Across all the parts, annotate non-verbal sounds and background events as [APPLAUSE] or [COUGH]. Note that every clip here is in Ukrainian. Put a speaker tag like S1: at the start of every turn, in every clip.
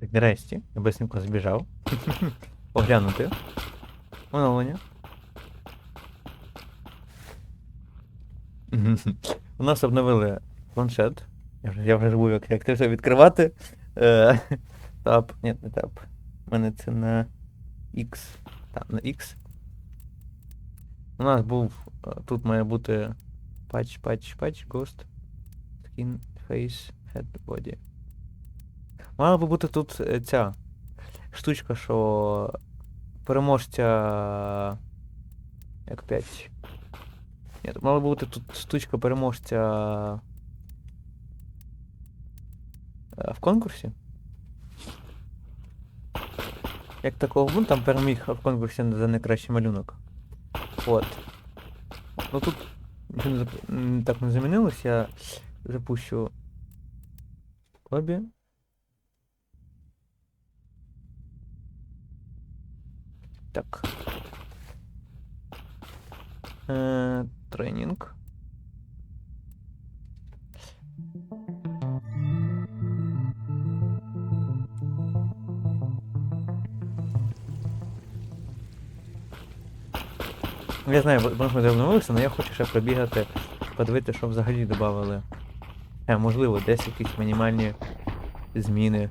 S1: Так, нарешті, я бисенько збіжав. Оглянути. Оновлення. У нас обновили планшет. Я вже, я вже забув, як, як це все відкривати. Е, Тап. Ні, не тап. У мене це на X. Так, на X. У нас був. е, Тут має бути патч, патч, патч, Ghost. Skin, Face, Head, Body. Мала би бути тут е, ця штучка, що переможця. Як 5. Ні, мала би бути тут штучка переможця. е, В конкурсі. Як такого ну там переміг в конкурсі за найкращий малюнок. От. Ну тут нічого не зап- так не замінилось, я запущу лобі. Так. Е, тренінг. Я знаю, бо ми давновилися, але я хочу ще пробігати, подивитися, що взагалі додавали. Е, можливо, десь якісь мінімальні зміни.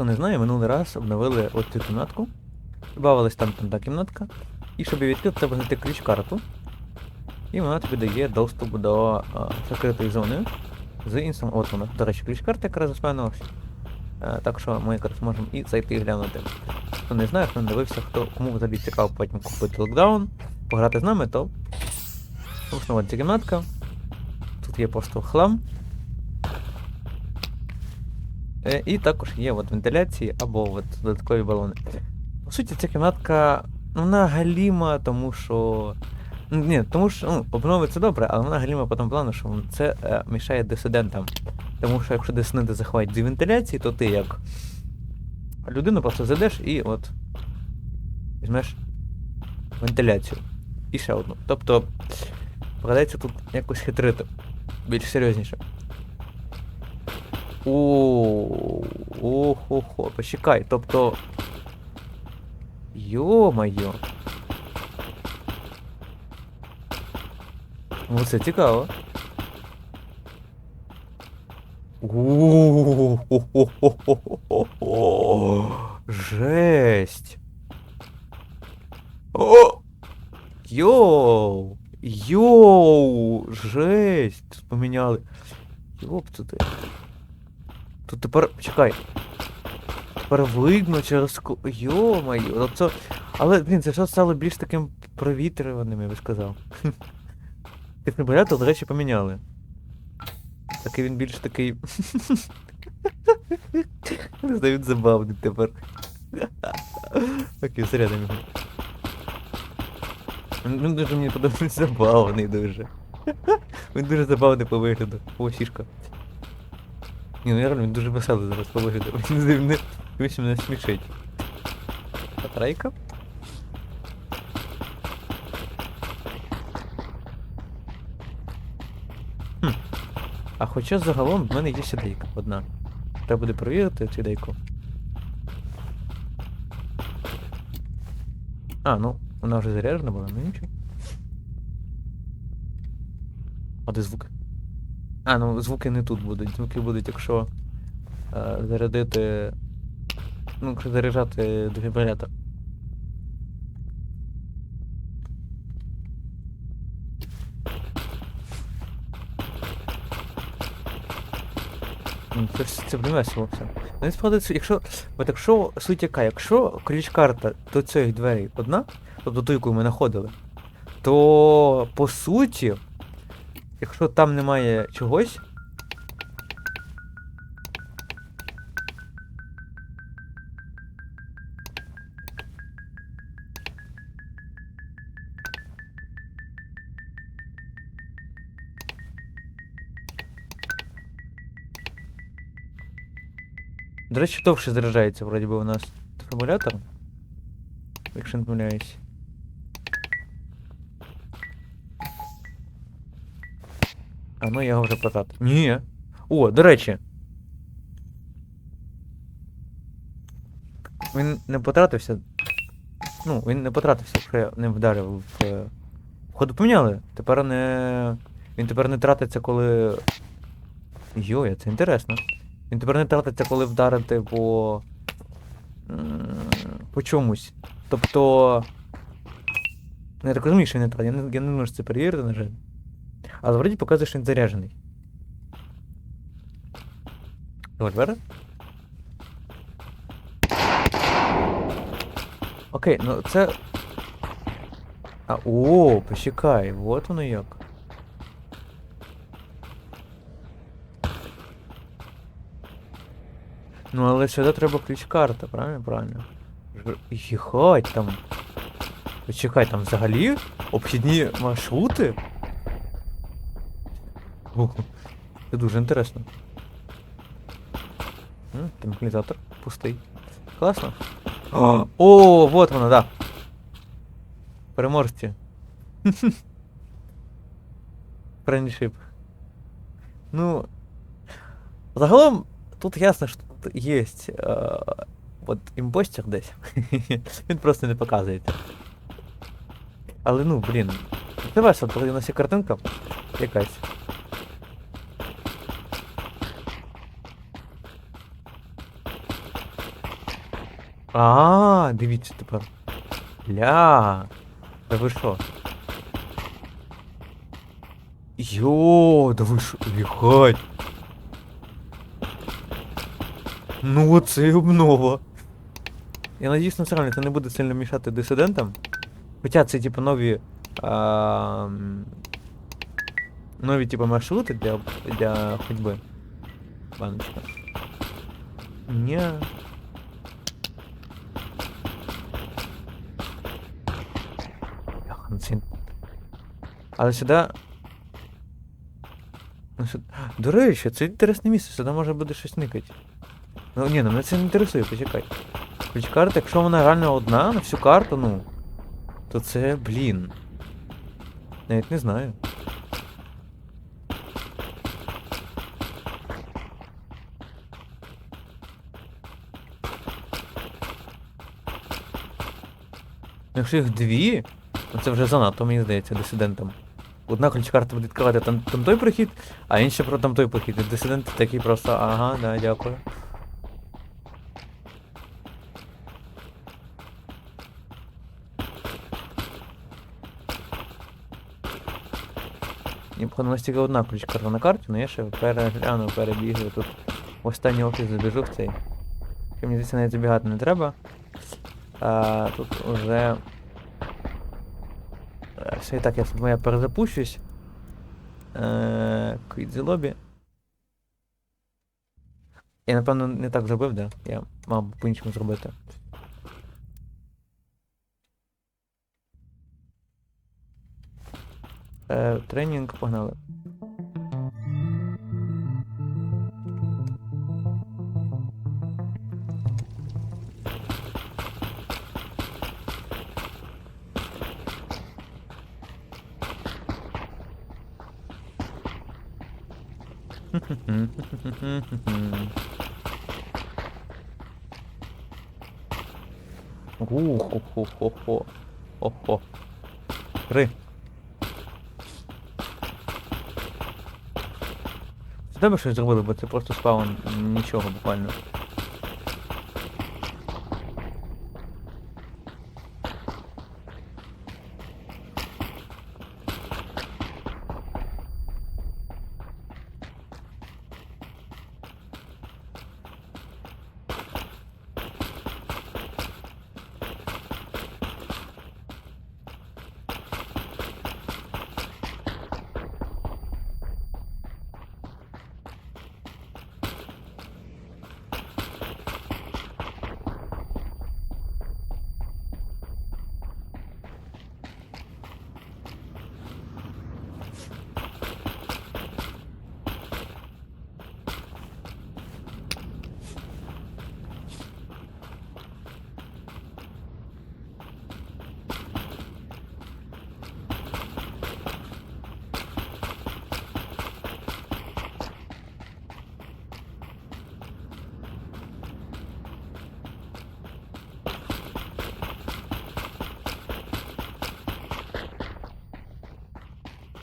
S1: Хто не знає, минулий раз обновили от цю кімнатку. Добавилась там та кімнатка. І щоб її відкрити, треба знайти ключ-карту. І вона тобі дає доступ до а, закритої зони з інстом. От вона, до речі, ключ-карта якраз заспавнилася. Е, так що ми якраз можемо і зайти і глянути. Хто не знає, хто не дивився, хто кому взагалі цікаво потім купити локдаун, пограти з нами, то. От ця кімнатка. Тут є просто хлам. Е, і також є от вентиляції або от додаткові балони. По суті, ця кімнатка, ну, вона галіма, тому що. Ні, тому що ну, обнови це добре, але вона галіма по тому плану, що це е, мішає дисидентам. Тому що якщо дисиденти заховають дві вентиляції, то ти як людина просто зайдеш і от візьмеш вентиляцію. І ще одну. Тобто, вгадається тут якось хитрити. Більш серйозніше. О, охо-хо, почекай, тобто. Йо-моє. Ну це цікаво. О, Жесть. О! Йоу! Йоу! Жесть! Тут поміняли. Йоптути. Тут тепер. Чекай. Тепер видно через. Йо-моє, тобто. Але, блін, це все стало більш таким провітрюваним, я би сказав. [LAUGHS] Дефібрилятор, до речі, поміняли. Такий він більш такий. [LAUGHS] Не знаю, він забавний тепер. Окей, зарядом його. Він дуже мені подобається [LAUGHS] забавний дуже. Він дуже забавний по вигляду. О, сішка. Ні, ну я реально він дуже веселий зараз по вигляду. Він не- не мене смішить. Батарейка? Хм. А хоча загалом в мене є ще дейка одна. Треба буде перевірити цю дейку. А, ну, вона вже заряджена була, ну нічого. А де звуки? А, ну звуки не тут будуть. Звуки будуть, якщо е, зарядити. Ну, якщо заряджати дефібрилятор. Ну, Це, це блін весело все. Ну, і справді, якщо. От якщо суть яка, якщо ключ-карта до цієї двері одна, тобто ту, яку ми знаходили, то по суті, якщо там немає чогось. До речі, довше заряджається, вроді би, у нас дефібрилятор. Якщо не помиляюсь. А ну я вже потратив. Ні. О, до речі. Він не потратився. Ну, він не потратився, я не вдарив в. е, Ходу поміняли. Тепер не. Він тепер не тратиться, коли. Йоя, це інтересно. Він тепер не тратиться, коли вдарити по. по чомусь. Тобто. Я так розумію, що він не тратить. Я не можу це перевірити, на жаль. Але вроді показує, що він заряджений. Револьвер? Окей, ну це. А, о, почекай, вот воно як. Ну, але сюди треба ключ-карта, правильно? Правильно. Їхать там. Почекай, там взагалі обхідні маршрути? Ого, це дуже інтересно. М, Транквілізатор пустий. Класно. О, о, вот воно, да. Переможці. [LAUGHS] Френдшип. Ну. Загалом, тут ясно, що тут є е, от імпостер десь. [LAUGHS] Він просто не показується. Але ну, блін. Це весело, коли у нас є картинка якась. А, дивіться тепер. Ля. Та ви що? Йо, да ви що, віхать. Ну оце обнова. Я надіюсь, насправді це не буде сильно мішати дисидентам. Хоча це типу нові. А, м, нові типу маршрути для, для ходьби. Баночка. Ні. Але сюди. Ну, сюди... До речі, це інтересне місце, сюди може буде щось никати. Ну ні, ну мене це не інтересує, почекай. Ключ карта, якщо вона реально одна на всю карту, ну. То це, блін. Навіть не знаю. Якщо їх дві, ну це вже занадто, мені здається, дисидентам. Одна ключ-карта буде відкривати там, там той прохід, а інша про там той прохід. І дисиденти такі просто, ага, да, дякую. Необходимо тільки одна ключ-карта на карті, але я ще перегляну, перебігаю тут. В останній офіс забіжу в цей. Мені здається, навіть забігати не треба. А, тут уже. Е, Все і так, я, я перезапущусь. Е, Quit. Я напевно не так зробив, да? Я мав по-іншому зробити. Е, тренінг погнали. Ухо-хо-хо-хо. Охо. Три. Це тебе щось зробили, бо це просто спаун нічого буквально.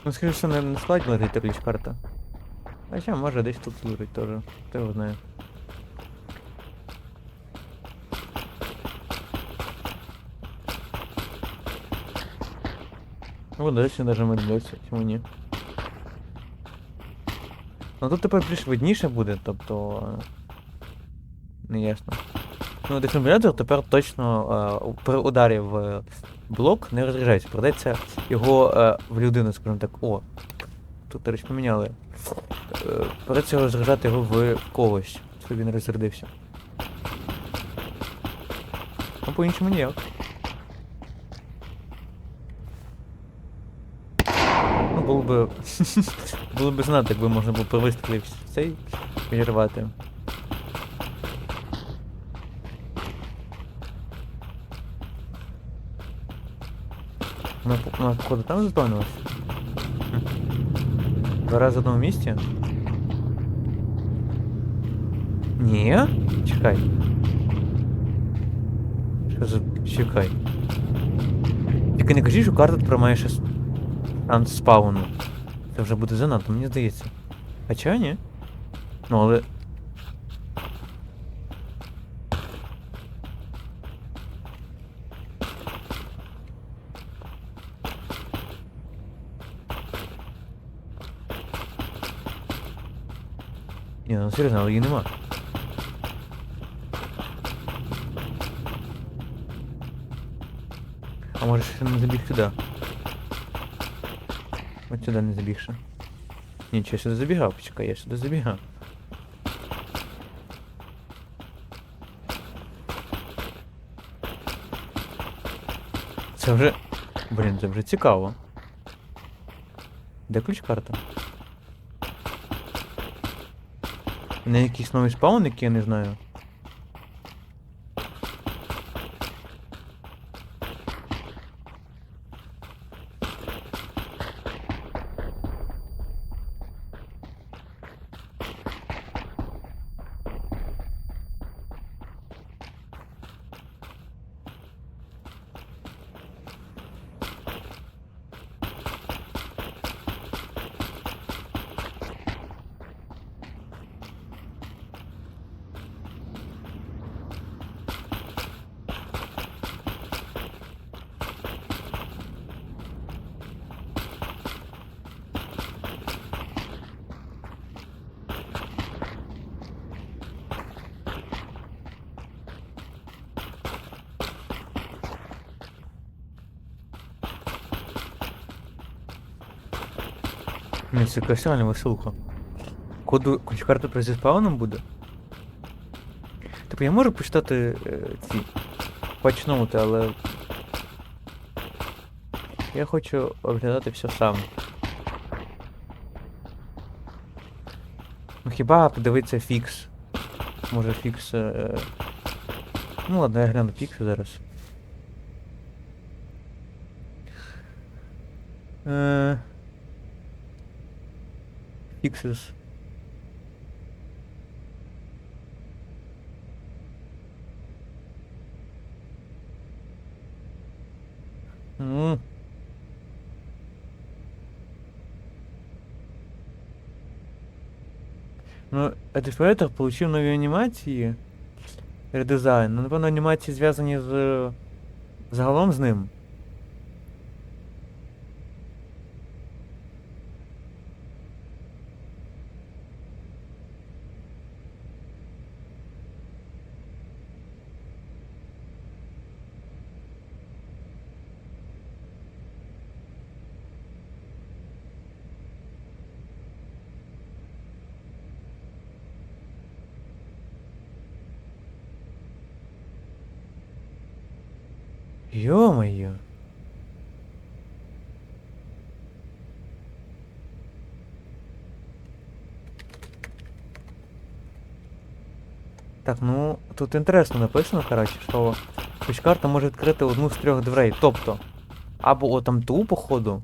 S1: Ну скажи, що не, не складно лежить та ключ карта. А ще може десь тут лежить теж. Хто його знає. Ну, дальше даже ми дивимося, чому ні. Ну тут тепер більш видніше буде, тобто. е, Не ясно. Ну, дефібрилятор тепер точно е, при ударі в блок не розряджається. Придеться його е, в людину, скажімо так. О, тут, до речі, поміняли. Е, придеться розряджати його в когось, щоб він розрядився. Ну, по-іншому ніяк. Ну, було би. [LAUGHS] було б знати, якби можна було при цей відірвати. Вона, по- вона походу там заспавнилась? Хм. Два рази в одному місці? Ні? Чекай. Що за. Чекай. Тільки не кажи, що карта тепер має ще стан спауну. Це вже буде занадто, мені здається. Хоча ні. Ну, але. Серйозно, але її нема. А може ще не забіг сюди? От сюди не забіг. Ні, чи я сюди забігав? Почекай, я сюди забігав. Це вже. Блін, це вже цікаво. Де ключ карта? Не якийсь новий спаун, який я не знаю. Ні, це якась реально веселуха. Коду про зі спауном буде? Типу я можу почитати е, ці патчноути, але. Я хочу оглядати все сам. Ну хіба подивитися фікс? Може фікс. Е... Ну ладно, я гляну фікс зараз. Е... Fixes. М. Ну, Артефактор получив нові анімації. Редизайн. Ну, напевно, анімації зв'язані з. Загалом з ним. Ё-моё. Так, ну тут інтересно написано, коротше, що ключ-карта може відкрити одну з трьох дверей. Тобто, або отам ту, походу.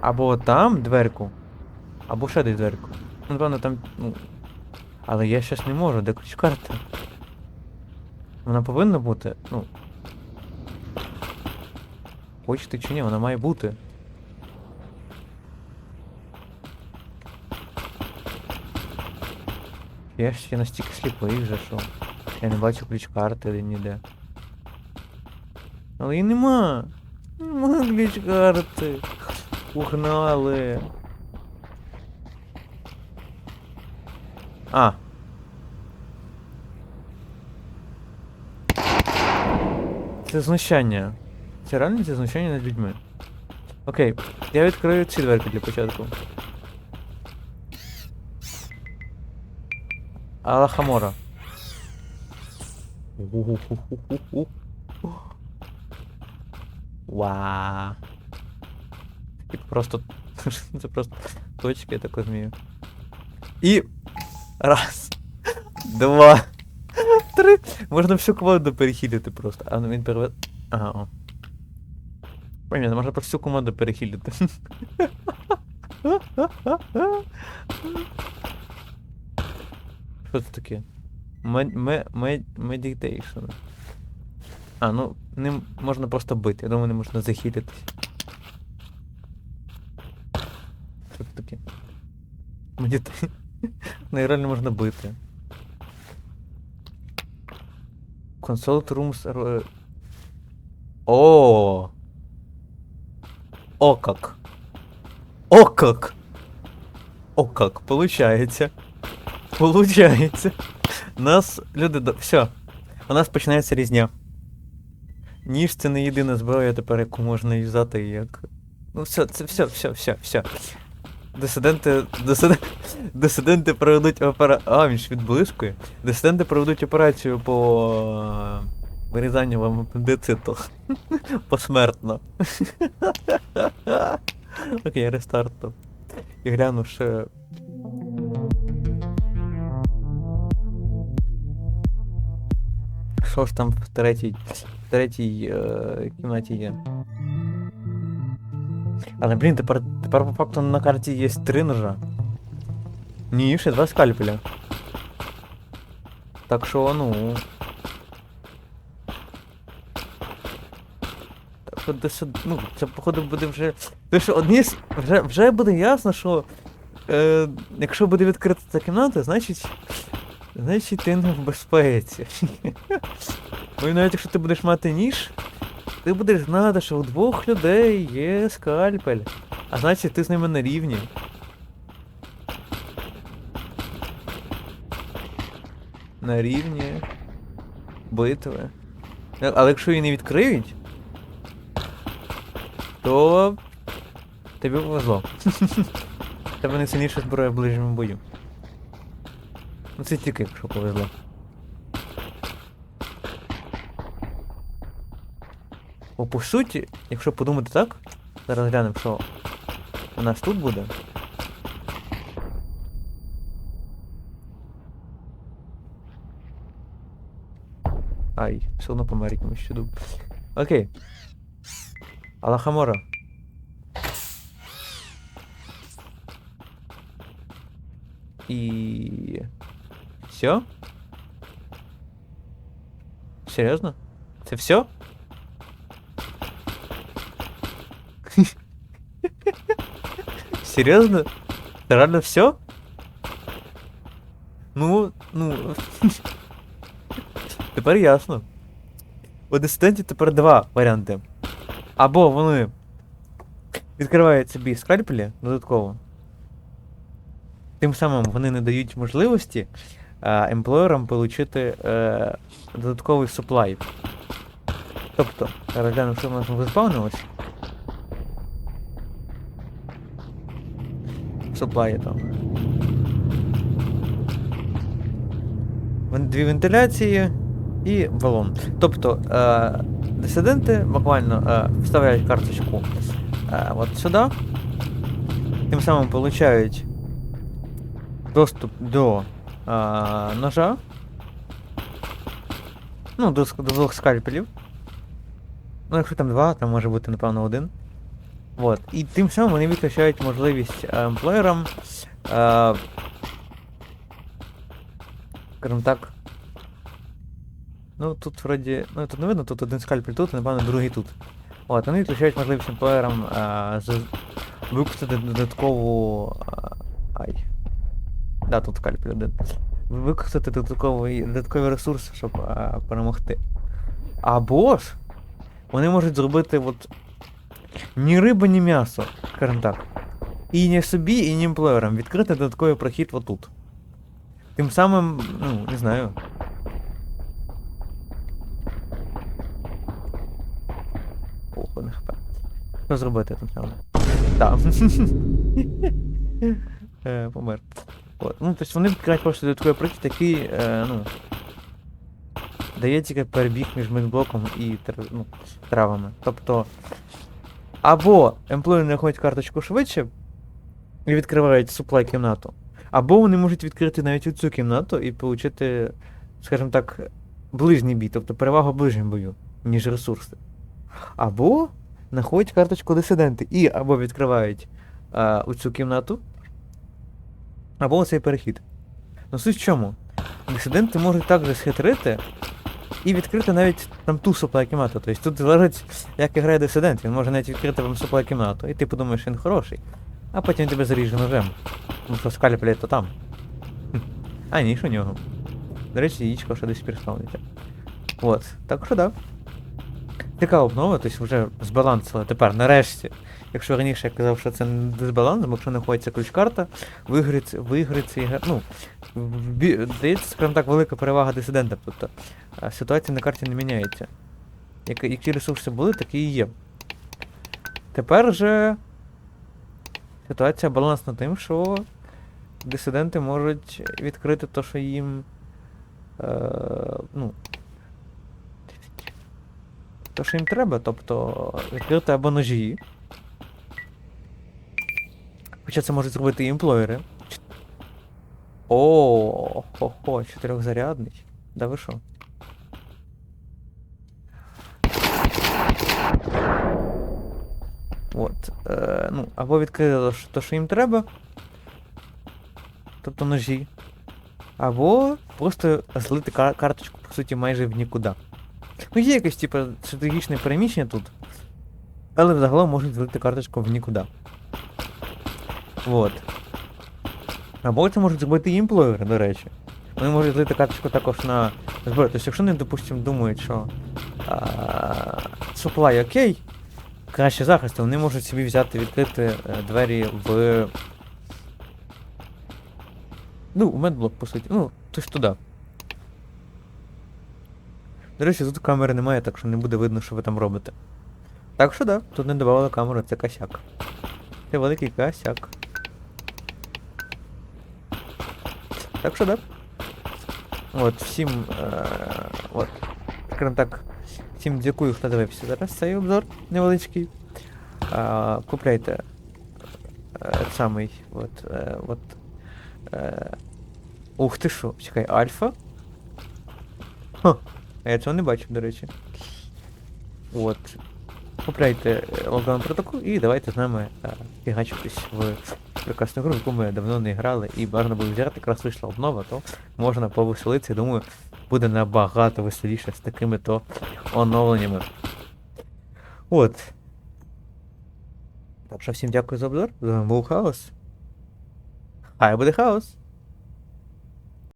S1: Або там дверку, або ще десь дверку. Ну, напевно, там. Ну. Але я щас не можу, де ключ-карта? Вона повинна бути, ну. хочете чи ні, вона має бути. Я ще настільки сліпий вже, що я не бачу ключ карти ніде. Але і нема. Нема ключ карти. Угнали. А. Це знущання. Це реально це знущання над людьми. Окей, я відкрию ці дверки для початку. Алахамора. Уху-ху-ху-ху-ху. Ва. І просто. [LAUGHS] Це просто точки, я так розумію. І. Раз. Два. Три. Можна всю команду перехилити просто. А ну він переве. Ага. Понятно, можна просто всю команду перехилити. Що це таке? Med- А, ну, ним можна просто бити. Я думаю, не можна захилитись. Що це таке? Медитація. [LAUGHS] Ну, реально можна бити. Consult rooms... О! О как! О как! О как, получается. Получається. Нас люди. Все. У нас починається різня. Ніж це не єдина зброя тепер, яку можна юзати як. Ну все, це все, все, все, все. Дисиденти. Дисиденти, дисиденти проведуть операцію. А, він ж відблискує. Дисиденти проведуть операцію по е, вирізанню вам апендициту. [LAUGHS] Посмертно. [LAUGHS] Окей, рестарту. І гляну ще. Що ж там в третій, в третій е, кімнаті є? Але блін, тепер, тепер по факту на карті є три ножа. Ні, ще два скальпеля. Так що, ну. Так що десь, ну, це походу буде вже. Що одні. Вже, вже буде ясно, що. Е, якщо буде відкрита ця кімната, значить. Значить ти не в безпеці. [LAUGHS] Ну навіть якщо ти будеш мати ніж, ти будеш знати, що у двох людей є скальпель. А значить ти з ними на рівні. На рівні битви. Але якщо її не відкриють, то тобі повезло. [LAUGHS] Тебе найсильніша зброя в ближньому бою. Ну це тільки якщо повезло. Бо по суті, якщо подумати так, зараз глянемо, що у нас тут буде. Ай, все одно помер якимось чудом. Окей. Алахамора. И... Все? Серьезно? Это все? Серьезно? Это реально все? Ну, ну. Тепер ясно. У дисидентів тепер два варіанти. Або вони відкривають собі скальпелі додатково. Тим самим вони не дають можливості е, емплойерам отримати е, додатковий суплай. Тобто, зараз глянемо, що в нас заспавнилось. Суплаї там. Дві вентиляції і балон. Тобто, е, дисиденти буквально е, вставляють карточку е, от сюди. Тим самим получають доступ до а, ножа. Ну, до, до двох скальпелів. Ну, якщо там два, там може бути, напевно, один. Вот. І тим самим вони відкачають можливість е, емплеєрам. Е, скажімо так. Ну, тут вроді. Ну тут не видно, тут один скальпель тут, і напевно другий тут. От, вони відключають можливість емплеєрам використати додаткову. Ай. Да, тут скальпель один. Використати додатковий, додаткові ресурси, щоб а, перемогти. Або ж вони можуть зробити от ні риба, ні м'ясо, скажімо так. І ні собі, і ні емплеєрам відкрити додатковий прохід отут. Тим самим, ну, не знаю. Ох, не хп. Що зробити тут треба? Так. Помер. От. Ну, тобто вони відкривають просто додатковий прохід, який, е, ну. Дає тільки перебіг між медблоком і ну, травами. Тобто. Або емплої знаходять карточку швидше і відкривають суплай кімнату. Або вони можуть відкрити навіть цю кімнату і отримати, скажімо так, ближній бій, тобто перевагу ближньому бою, ніж ресурси. Або знаходять карточку дисиденти і або відкривають а, оцю кімнату, або оцей перехід. Ну суть в чому? Дисиденти можуть також схитрити і відкрити навіть там ту суплай кімнату. Тобто тут залежить, як грає дисидент. Він може навіть відкрити вам суплай кімнату, і ти подумаєш, він хороший, а потім тебе заріже ножем. Ну що скальпель то там. А, ніж у нього. До речі, яєчко ще десь переставлюється. От, так що да. Така обнова, тобто вже збалансила тепер, нарешті. Якщо раніше я казав, що це дисбаланс, бо якщо знаходиться ключ-карта, виграє, виграє цей гра. Ну, дається, скажімо так, велика перевага дисидентам. Тобто ситуація на карті не міняється. Як, які ресурси були, такі і є. Тепер же ситуація балансна тим, що дисиденти можуть відкрити те, що їм. Е, ну. То, що їм треба, тобто відкрити або ножі. Хоча це можуть зробити і емплойери. Ч- О, хо-хо, чотирьохзарядний. Да ви що? От. Е, ну, або відкрити те, що їм треба. Тобто ножі. Або просто злити кар- карточку, по суті, майже в нікуди. Ну, є якесь, типу, стратегічне переміщення тут. Але взагалом можуть злити карточку в нікуди. Вот. Або це можуть зробити і до речі. Вони можуть злити карточку також на зброю. Тобто, якщо вони, допустимо, думають, що а, supply окей, краще захист, то вони можуть собі взяти, відкрити е, двері в. Ну, в медблок, по суті. Ну, тож туди. До речі, тут камери немає, так що не буде видно, що ви там робите. Так що да, тут не додавали камеру, це косяк. Це великий косяк. Так що да. От, всім. Е, от. Скажімо так. Всім дякую, хто дивився зараз цей обзор невеличкий. А, купляйте е, самий. От. Е, от. Е, ух ти що, чекай, альфа? Ха, а я цього не бачив, до речі. От. Купляйте е, локдаун протокол і давайте з нами е, фігачитись в прекрасну гру, яку ми давно не грали, і бажано було взяти, якраз вийшла обнова, то можна повеселитися, думаю, буде набагато веселіше з такими то оновленнями. От. Так що всім дякую за обзор. З вами був Хаос. Хай буде хаос!